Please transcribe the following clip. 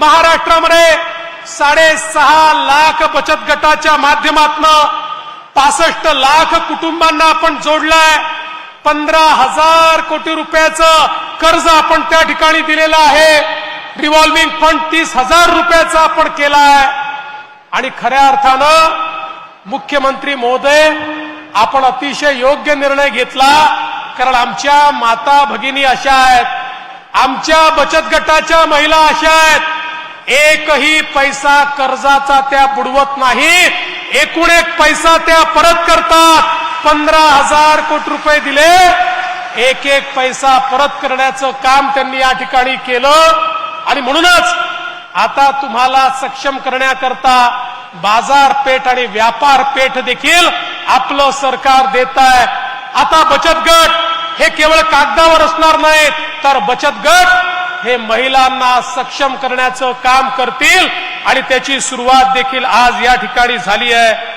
महाराष्ट्रामध्ये साडेसहा लाख बचत गटाच्या माध्यमातून पासष्ट लाख कुटुंबांना आपण जोडलाय. पंधरा हजार कोटी रुपयाचं कर्ज आपण त्या ठिकाणी दिलेलं आहे. रिव्हॉल्विंग फंड तीस हजार रुपयाचा आपण केला आहे आणि खऱ्या अर्थानं मुख्यमंत्री महोदय आपण अतिशय योग्य निर्णय घेतला कारण आमच्या माता भगिनी अशा आहेत. आमच्या बचत गटाच्या महिला अशा आहेत. एकही पैसा कर्जाचा त्या बुडवत नाही. एकूण एक पैसा त्या परत करतात. पंधरा हजार कोटी रुपये दिले. एक एक पैसा परत करण्याचं काम त्यांनी या ठिकाणी केलं. आणि म्हणूनच आता तुम्हाला सक्षम करण्याकरता बाजारपेठ आणि व्यापारपेठ देखील आपलं सरकार देत आहे आता बचत गट हे केवळ कागदावर असणार नाहीत तर बचत गट हे महिलांना सक्षम करण्याचं काम करतील आणि त्याची सुरुवात देखील आज या ठिकाणी झाली आहे.